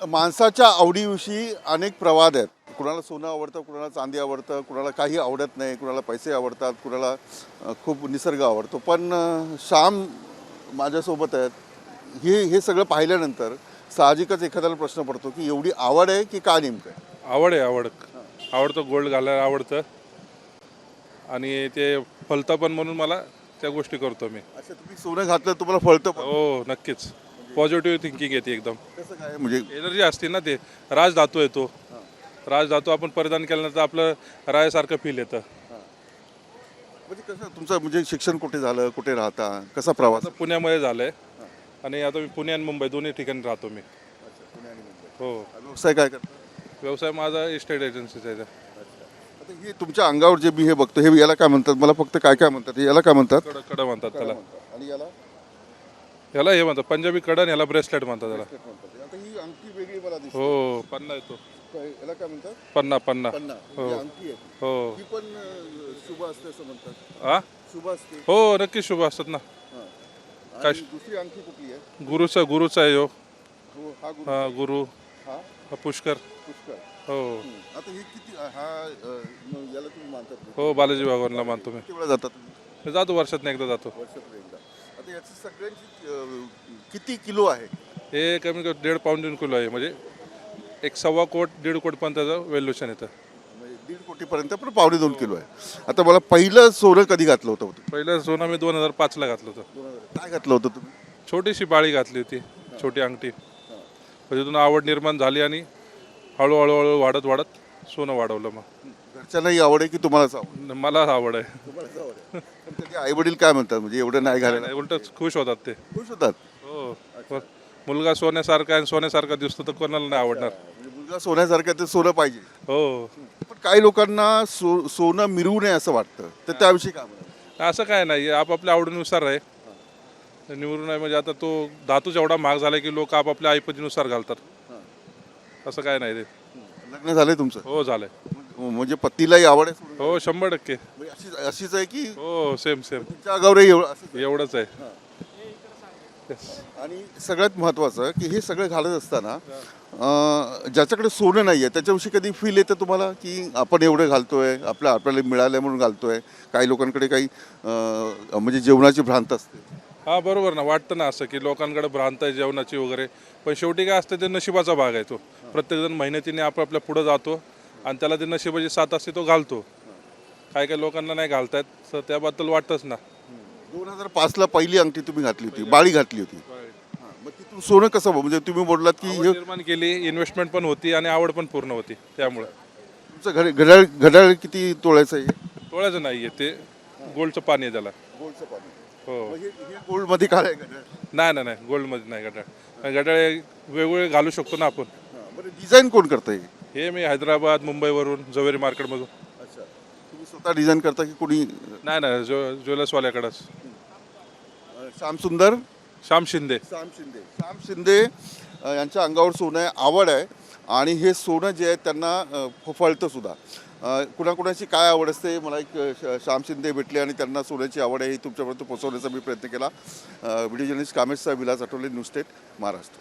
माणसाच्या आवडीविषयी अनेक प्रवाद आहेत. कुणाला सोनं आवडतं कुणाला चांदी आवडतं कुणाला काही आवडत नाही कुणाला पैसे आवडतात कुणाला खूप निसर्ग आवडतो. पण श्याम माझ्यासोबत आहेत. हे हे सगळं पाहिल्यानंतर साहजिकच एखाद्याला प्रश्न पडतो की एवढी आवड आहे की का नेमकं? आहे? आवड आहे आवड. आवडतं गोल्ड घालायला आवडतं. आणि ते फलतं पण म्हणून मला त्या गोष्टी करतो मी. अच्छा तुम्ही सोनं घातलं तुम्हाला फळतं पण? हो नक्कीच. पॉझिटिव्ह थिंकिंग येते एकदम. कसं काय? म्हणजे एनर्जी असते ना ते. राज धातू येतो राज धातू आपण परिधान केल्यानंतर आपलं रायासारखं फील येतं. म्हणजे कसं तुमचं म्हणजे शिक्षण कुठे झालं? कुठे राहता? कसा प्रवास? आता पुण्यामध्ये झालं आहे आणि आता मी पुणे आणि मुंबई दोन्ही ठिकाणी राहतो मी. हो. व्यवसाय काय करता? व्यवसाय माझा इस्टेट एजन्सीचा आहे. आता हे तुमच्या अंगावर जे मी हे बघतो हे याला काय म्हणतात? मला फक्त काय काय म्हणतात? याला काय म्हणतात? कड कडं म्हणतात त्याला. आणि याला? याला हे म्हणतात पंजाबी कडं आणि याला. ब्रेसलेट म्हणतात त्याला आता ही अंगठी वेगळी मला दिसते. हो पन्ना येतो. काय- याला काय म्हणतात? पन्ना पन्ना. पन्ना. ही. अंगठी आहे. हो. ही पण अं, शुभ असते असं म्हणतात. हा शुभ असते. हो नक्कीच शुभ असतात ना. हा. आणि दुसरी अंगठी कुठली आहे? गुरुचा गुरुचा आहे हो हो, हा गुरु. हा गुरु. हा? हा पुष्कर. पुष्कर. हो. आता हे किती हा अं, याला तुम्ही मानतात? हो बालाजी भगवानला मानतो मी. किती वेळा जाता तुम्ही? मी जातो वर्षात एकदा जातो. वर्षातून एकदा. आता याची सगळ्यांची अं, किती किलो आहे? हे कमी कमी दीड पाऊंड दोन किलो आहे. म्हणजे एक सव्वा कोट दीड कोट पण त्याचं व्हॅल्युएशन येतं. म्हणजे दीड कोटीपर्यंत पण पावणे दोन किलो आहे. आता मला पहिलं सोनं कधी घातलं होतं? तुम्ही पहिलं सोनं मी दोन हजार पाचला घातलं होतं. काय घातलं होतं तुम्ही? छोटीशी बाळी घातली होती छोटी अंगठी. म्हणजे तिथून आवड निर्माण झाली आणि हळूहळू हळू वाढत वाढत सोनं वाढवलं मग. घरच्यांनाही आवड आहे की तुम्हालाच आवड मला आवड आहे. तुम्हालाच आवड आई वडील काय म्हणतात? म्हणजे एवढं नाही घालायला? उलट खुश होतात ते. खुश होतात? हो. मुलगा सोन्यासारखा आणि सोन्यासारखा दिसतो तर कोणाला नाही आवडणार. म्हणजे मुलगा सोन्यासारखं ते सोनं पाहिजे. हो. पण काही लोकांना सो सोनं मिरवू नये असं वाटतं. तर त्याविषयी काय असं काय नाही. आपापल्या आवडीनुसार आहे. निवडून आहे म्हणजे आता तो धातूच एवढा महाग झाला की लोक आपापल्या ऐपतीनुसार घालतात. असं काय नाही ते लग्न झालंय तुमचं? हो झालंय. म्हणजे पतीलाही आवड आहे? हो शंभर टक्के. म्हणजे अशीच अशीच आहे की हो सेम सेम तिच्या अगावरही एवढं असंच आहे? एवढंच आहे. Yes. आणि सगळ्यात महत्त्वाचं की हे सगळं घालत असताना अं, ज्याच्याकडे सोनं नाही आहे त्याच्याविषयी कधी फील येतं तुम्हाला? की आपण एवढं घालतोय आपल्या आपल्याला मिळालं म्हणून घालतोय काही लोकांकडे काही अं, म्हणजे जेवणाची भ्रांत असते. हा बरोबर ना. वाटतं ना असं की लोकांकडे भ्रांत आहे जेवणाची वगैरे. पण शेवटी काय असतं ते नशिबाचा भाग आहे तो. प्रत्येकजण मेहनतीने आपापल्या पुढं जातो. आणि त्याला ते नशिबाची साथ असते तो घालतो. काही काही लोकांना नाही घालतायत तर त्याबद्दल वाटतंच ना. दोन हजार पाचला पहिली अंगठी तुम्ही घातली होती बाळी घातली होती. हां, मग तिथून सोनं कसं म्हणजे तुम्ही बोललात की आवड हे निर्माण केली इन्व्हेस्टमेंट पण होती आणि आवड पण पूर्ण होती त्यामुळे. तुमचं घड घड्याळ घड्याळ किती तोळायचं आहे टोळ्याचं नाही आहे ते गोल्डचं पाणी आहे त्याला. गोल्डचं पाणी. हो. गोल्डमध्ये काय आहे घड्याळ? नाही नाही नाही गोल्डमध्ये नाही गटाळ गटाळ वेगवेगळे घालू शकतो ना आपण. हां, बरं डिझाईन कोण करतं हे मी हैदराबाद मुंबईवरून जवेरी मार्केटमधून. अच्छा. तुम्ही स्वतः डिझाईन करता की कोणी नाही नाही ज्वे ज्वेलर्सवाल्याकडंच. अं, श्याम सुंदर श्याम शिंदे. श्याम शिंदे. श्याम शिंदे अ, यांच्या अंगावर सोनं आहे आवड आहे. आणि हे सोनं जे आहे त्यांना अ, फ- फळतं सुद्धा. अ, कुणाकुणाची काय आवड असते? मला एक अ, श- श्याम शिंदे भेटले आणि त्यांना सोन्याची आवड आहे ही तुमच्यापर्यंत पोहोचवण्याचा मी प्रयत्न केला. व्हिडिओ जर्नलिस्ट कामेशचा विलास आठवले न्यूज स्टेट महाराष्ट्र.